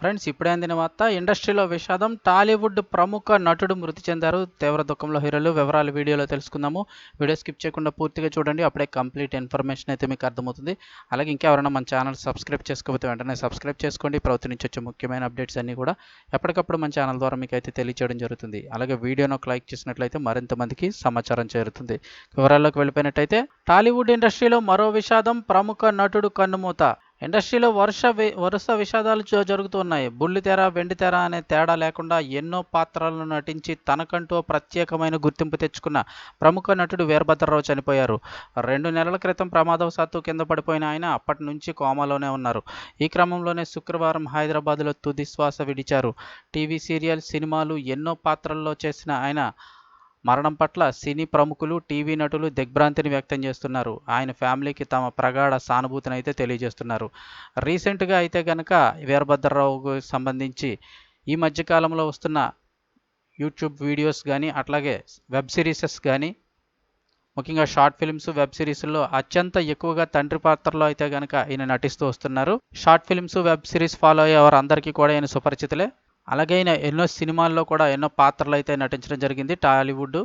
Friends ఇప్పుడే అందిన వార్త ఇండస్ట్రీలో విషాదం టాలీవుడ్ ప్రముఖ నటుడు మృతి చెందారు. తీవ్ర దుఃఖంలో హీరోలు వివరాలు వీడియోలో తెలుసుకుందాము. వీడియో స్కిప్ చేయకుండా పూర్తిగా చూడండి అప్పుడే కంప్లీట్ ఇన్ఫర్మేషన్ అయితే మీకు అర్థమవుతుంది. అలాగే ఇంకెవరైనా మన ఛానల్ సబ్స్క్రైబ్ చేసుకోకపోతే వెంటనే సబ్స్క్రైబ్ చేసుకోండి. ప్రభుత్వం నుంచి వచ్చే ముఖ్యమైన అప్డేట్స్ అన్నీ కూడా ఎప్పటికప్పుడు మన ఛానల్ ద్వారా మీకు అయితే తెలియచేయడం జరుగుతుంది. అలాగే వీడియోను ఒక లైక్ చేసినట్లయితే మరింత మందికి సమాచారం చేరుతుంది. వివరాల్లోకి వెళ్ళిపోయినట్టయితే టాలీవుడ్ ఇండస్ట్రీలో మరో విషాదం ప్రముఖ నటుడు కన్నుమూత. ఇండస్ట్రీలో వరుస వరుస విషాదాలు జ- జరుగుతున్నాయి. బుల్లితెర వెండితెర అనే తేడా లేకుండా ఎన్నో పాత్రలను నటించి తనకంటూ ప్రత్యేకమైన గుర్తింపు తెచ్చుకున్న ప్రముఖ నటుడు వీరభద్రరావు చనిపోయారు. రెండు నెలల క్రితం ప్రమాదవశాత్తు కింద పడిపోయిన ఆయన అప్పటి నుంచి కోమాలోనే ఉన్నారు. ఈ క్రమంలోనే శుక్రవారం హైదరాబాద్లో తుది శ్వాస విడిచారు. టీవీ సీరియల్ సినిమాలు ఎన్నో పాత్రల్లో చేసిన ఆయన మరణం పట్ల సినీ ప్రముఖులు టీవీ నటులు దిగ్భ్రాంతిని వ్యక్తం చేస్తున్నారు. ఆయన ఫ్యామిలీకి తమ ప్రగాఢ సానుభూతిని అయితే తెలియజేస్తున్నారు. రీసెంట్గా అయితే కనుక వీరభద్రరావుకు సంబంధించి ఈ మధ్యకాలంలో వస్తున్న యూట్యూబ్ వీడియోస్ కానీ అట్లాగే వెబ్ సిరీసెస్ కానీ ముఖ్యంగా షార్ట్ ఫిల్మ్స్ వెబ్ సిరీస్లో అత్యంత ఎక్కువగా తండ్రి పాత్రలో అయితే కనుక ఈయన నటిస్తూ వస్తున్నారు. Short films web series follow అయ్యే వారందరికీ కూడా ఈయన సుపరిచితులే. అలాగే ఎన్నో సినిమాల్లో కూడా ఎన్నో పాత్రలు అయితే నటించడం జరిగింది. టాలీవుడ్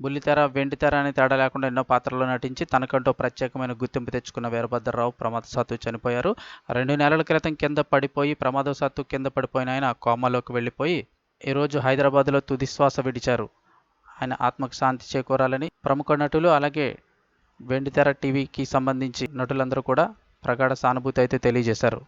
బుల్లితెర వెండితెర అనే తేడా లేకుండా ఎన్నో పాత్రల్లో నటించి తనకంటూ ప్రత్యేకమైన గుర్తింపు తెచ్చుకున్న వీరభద్రరావు ప్రమాదశాత్తు చనిపోయారు. రెండు నెలల క్రితం కింద పడిపోయి ప్రమాదశాత్తు కింద పడిపోయిన ఆయన కోమాలోకి వెళ్ళిపోయి ఈరోజు హైదరాబాద్లో తుదిశ్వాస విడిచారు. ఆయన ఆత్మకు శాంతి చేకూరాలని ప్రముఖ నటులు అలాగే వెండితెర టీవీకి సంబంధించి నటులందరూ కూడా ప్రగాఢ సానుభూతి అయితే తెలియజేశారు.